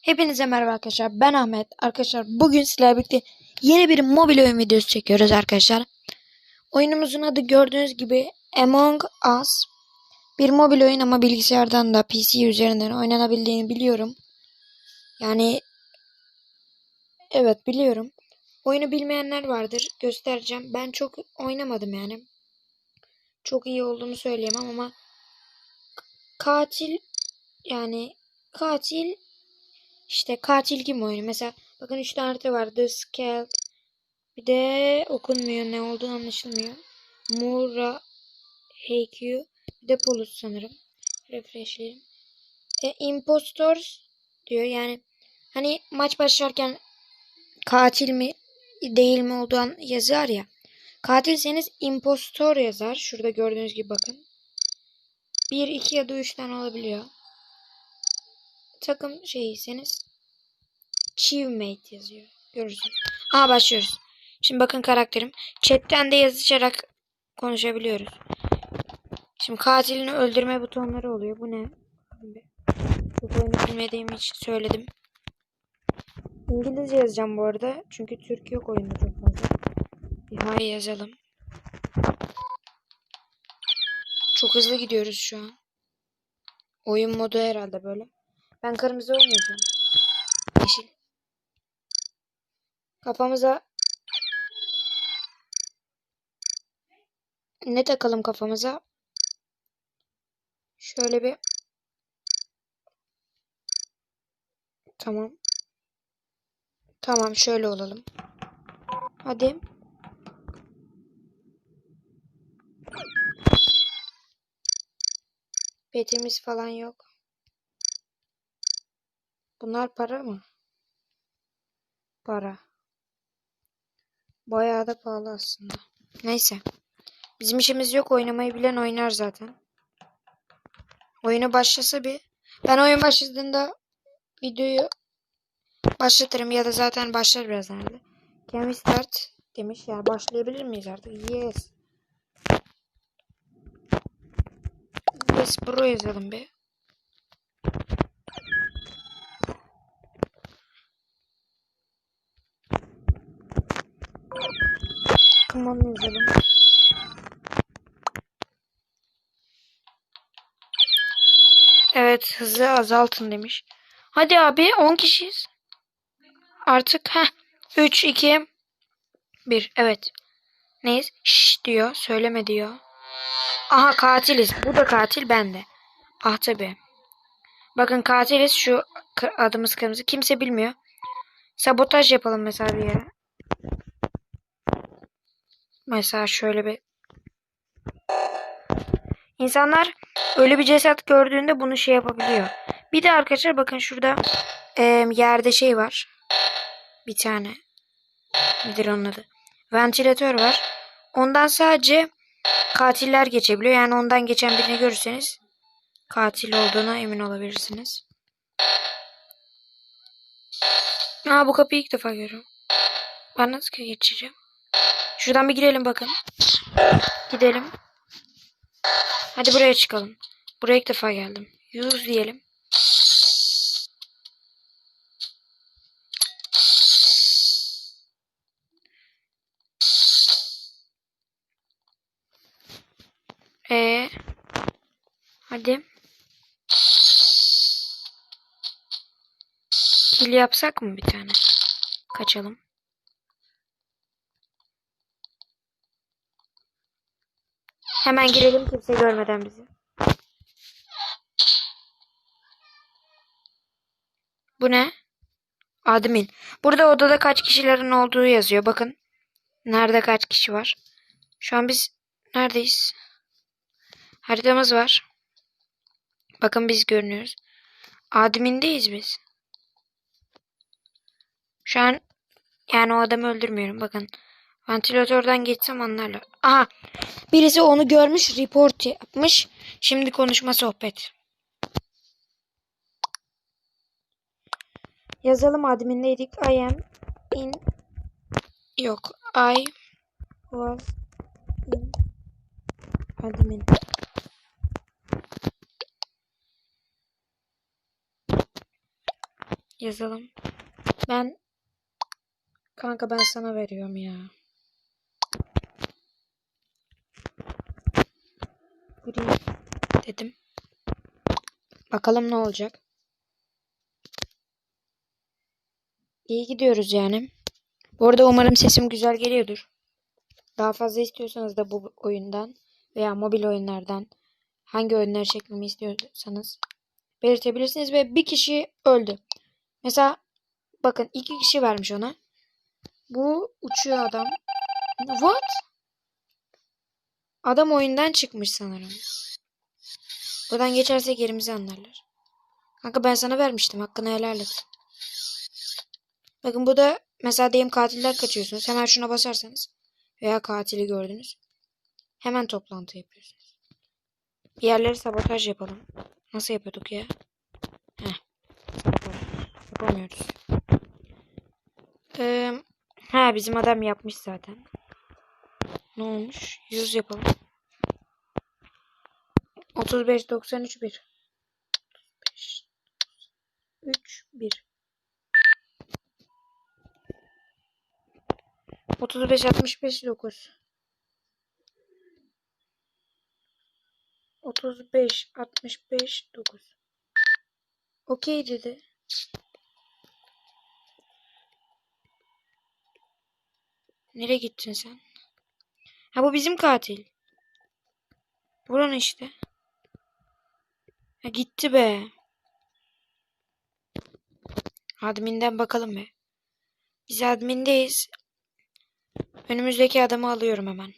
Hepinize merhaba arkadaşlar. Ben Ahmet. Arkadaşlar bugün sizlerle birlikte yeni bir mobil oyun videosu çekiyoruz arkadaşlar. Oyunumuzun adı gördüğünüz gibi Among Us. Bir mobil oyun ama bilgisayardan da PC üzerinden oynanabildiğini biliyorum. Yani evet biliyorum. Oyunu bilmeyenler vardır. Göstereceğim. Ben çok oynamadım yani. Çok iyi olduğunu söyleyemem ama katil yani katil işte katil gibi oyunu. Mesela bakın 3 tane harita var. The Scale. Bir de okunmuyor. Ne olduğu anlaşılmıyor. Mura HQ. Bir de Polus sanırım. Refreshleyelim. E, Impostors diyor. Yani hani maç başlarken katil mi değil mi olduğu an yazar ya. Katilseniz impostor yazar. Şurada gördüğünüz gibi bakın. 1, 2 ya da 3 tane olabiliyor. Takım şeyiyseniz Chiefmate yazıyor. Görürsünüz. Aa başlıyoruz. Şimdi bakın karakterim. Chatten de yazışarak konuşabiliyoruz. Şimdi katilini öldürme butonları oluyor. Bu ne? Çok oyunu bilmediğim için söyledim. İngilizce yazacağım bu arada. Çünkü Türk yok oyunda çok fazla. Bir hay yazalım. Çok hızlı gidiyoruz şu an. Oyun modu herhalde böyle. Ben kırmızı oynayacağım. Yeşil. Kafamıza ne takalım kafamıza? Şöyle bir Tamam. Tamam şöyle olalım. Hadi. Betimiz falan yok. Bunlar para mı? Para. Bayağı da pahalı aslında. Neyse. Bizim işimiz yok. Oynamayı bilen oynar zaten. Oyunu başlasa bir. Ben oyun başladığında videoyu başlatırım ya da zaten başlar birazdan herhalde. Can we start demiş. Yani başlayabilir miyiz artık? Yes. Yes bro yazalım bir. Yazalım. Evet hızı azaltın demiş. Hadi abi 10 kişiyiz. Artık ha 3 2 1 evet. Neyiz? Şş diyor. Söyleme diyor. Aha katiliz. Bu da katil ben de. Ah tabi. Bakın katiliz. Şu adımız kırmızı. Kimse bilmiyor. Sabotaj yapalım mesela bir yere. Mesela şöyle bir İnsanlar öyle bir ceset gördüğünde bunu şey yapabiliyor. Bir de arkadaşlar bakın şurada e, yerde şey var. Bir tane. Nedir onun adı? Ventilatör var. Ondan sadece katiller geçebiliyor. Yani ondan geçen birini görürseniz katil olduğuna emin olabilirsiniz. Aa bu kapıyı ilk defa görüyorum. Ben nasıl geçeceğim? Şuradan bir girelim bakın. Gidelim. Hadi buraya çıkalım. Buraya ilk defa geldim. Yüz diyelim. Ee, hadi. Kill yapsak mı bir tane? Kaçalım. Hemen girelim kimse görmeden bizi. Bu ne? Admin. Burada odada kaç kişilerin olduğu yazıyor. Bakın. Nerede kaç kişi var. Şu an biz neredeyiz? Haritamız var. Bakın biz görünüyoruz. Admin'deyiz biz. Şu an yani o adamı öldürmüyorum. Bakın. Ventilatörden geçsem anlarlar. Aha. Birisi onu görmüş, report yapmış. Şimdi konuşma sohbet. Yazalım admindeydik. I am in yok. I was in admin. Yazalım. Ben kanka ben sana veriyorum ya. Green dedim. Bakalım ne olacak. İyi gidiyoruz yani. Bu arada umarım sesim güzel geliyordur. Daha fazla istiyorsanız da bu oyundan veya mobil oyunlardan hangi oyunları çekmemi istiyorsanız belirtebilirsiniz ve bir kişi öldü. Mesela bakın iki kişi vermiş ona. Bu uçuyor adam. What? Adam oyundan çıkmış sanırım. Buradan geçersek yerimizi anlarlar. Kanka ben sana vermiştim. Hakkını helal et. Bakın bu da mesela diyelim katilden kaçıyorsunuz. Hemen şuna basarsanız veya katili gördünüz. Hemen toplantı yapıyorsunuz. Bir yerleri sabotaj yapalım. Nasıl yapıyorduk ya? Heh. Yapamıyoruz. Ee, ha bizim adam yapmış zaten. Ne olmuş? 100 yapalım. 35 93 1. 35 3 1. 35 65 9. 35 65 9. Okey dedi. Nereye gittin sen? Ha bu bizim katil. Buranın işte. Ha gitti be. Admin'den bakalım be. Biz admin'deyiz. Önümüzdeki adamı alıyorum hemen.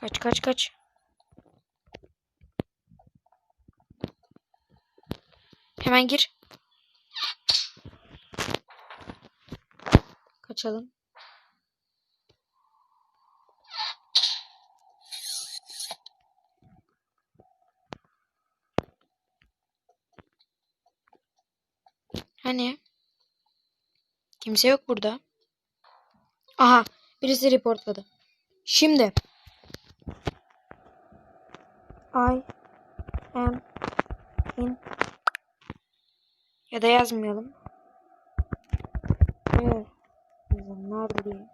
Kaç kaç kaç. Hemen gir. Kaçalım. Hani? Kimse yok burada. Aha, birisi reportladı. Şimdi I am in ya da yazmayalım. Where? Nerede diye.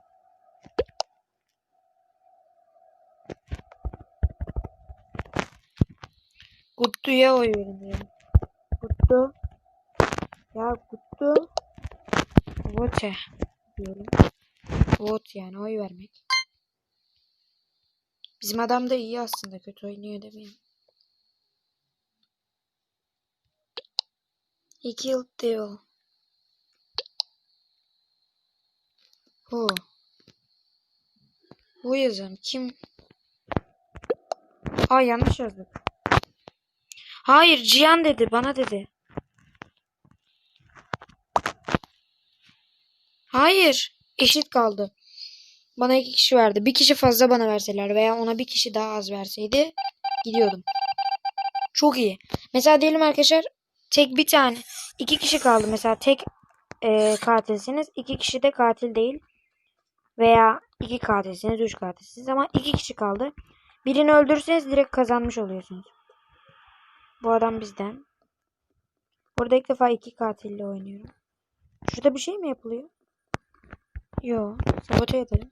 Guttu'ya oy verin diyelim. Guttu. Ya Guttu. Vote diyelim. Vote yani oy vermek. Bizim adam da iyi aslında kötü oynuyor demeyeyim. He killed Theo. Bu yazan kim? Aa yanlış yazdık. Hayır Cihan dedi bana dedi. Hayır eşit kaldı. Bana iki kişi verdi. Bir kişi fazla bana verseler veya ona bir kişi daha az verseydi gidiyordum. Çok iyi. Mesela diyelim arkadaşlar tek bir tane. iki kişi kaldı. Mesela tek e, katilsiniz. iki kişi de katil değil. Veya iki katilsiniz. Üç katilsiniz. Ama iki kişi kaldı. Birini öldürürseniz direkt kazanmış oluyorsunuz. Bu adam bizden. Burada ilk defa iki katille oynuyorum. Şurada bir şey mi yapılıyor? Yo. Sabote edelim.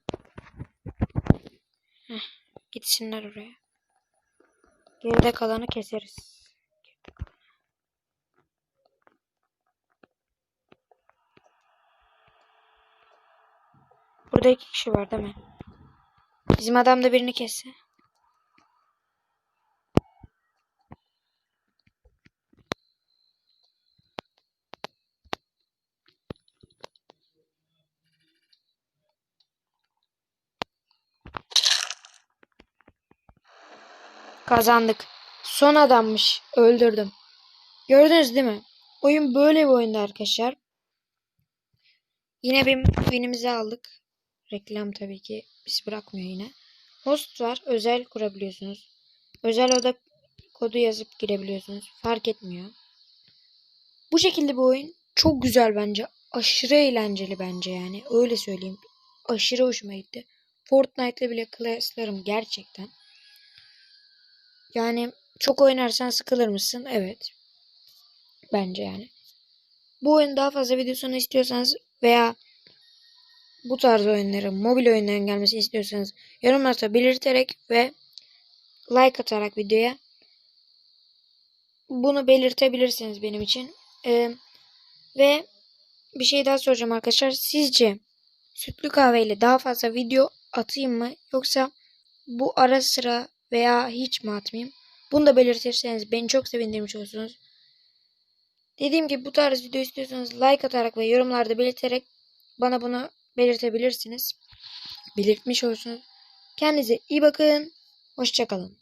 Heh, gitsinler oraya. Geride kalanı keseriz. Burada iki kişi var değil mi? Bizim adam da birini kesse. Kazandık. Son adammış. Öldürdüm. Gördünüz değil mi? Oyun böyle bir oyundu arkadaşlar. Yine bir winimizi aldık. Reklam tabii ki bizi bırakmıyor yine. Host var. Özel kurabiliyorsunuz. Özel oda kodu yazıp girebiliyorsunuz. Fark etmiyor. Bu şekilde bir oyun çok güzel bence. Aşırı eğlenceli bence yani. Öyle söyleyeyim. Aşırı hoşuma gitti. Fortnite'le bile kıyaslarım gerçekten. Yani çok oynarsan sıkılır mısın? Evet. Bence yani. Bu oyun daha fazla videosunu istiyorsanız veya bu tarz oyunların, mobil oyunların gelmesini istiyorsanız yorumlarda belirterek ve like atarak videoya bunu belirtebilirsiniz benim için. Ee, ve bir şey daha soracağım arkadaşlar. Sizce sütlü kahveyle daha fazla video atayım mı yoksa bu ara sıra veya hiç mi atmayayım? Bunu da belirtirseniz beni çok sevindirmiş olursunuz. Dediğim gibi bu tarz video istiyorsanız like atarak ve yorumlarda belirterek bana bunu belirtebilirsiniz. Belirtmiş olursunuz. Kendinize iyi bakın. Hoşçakalın.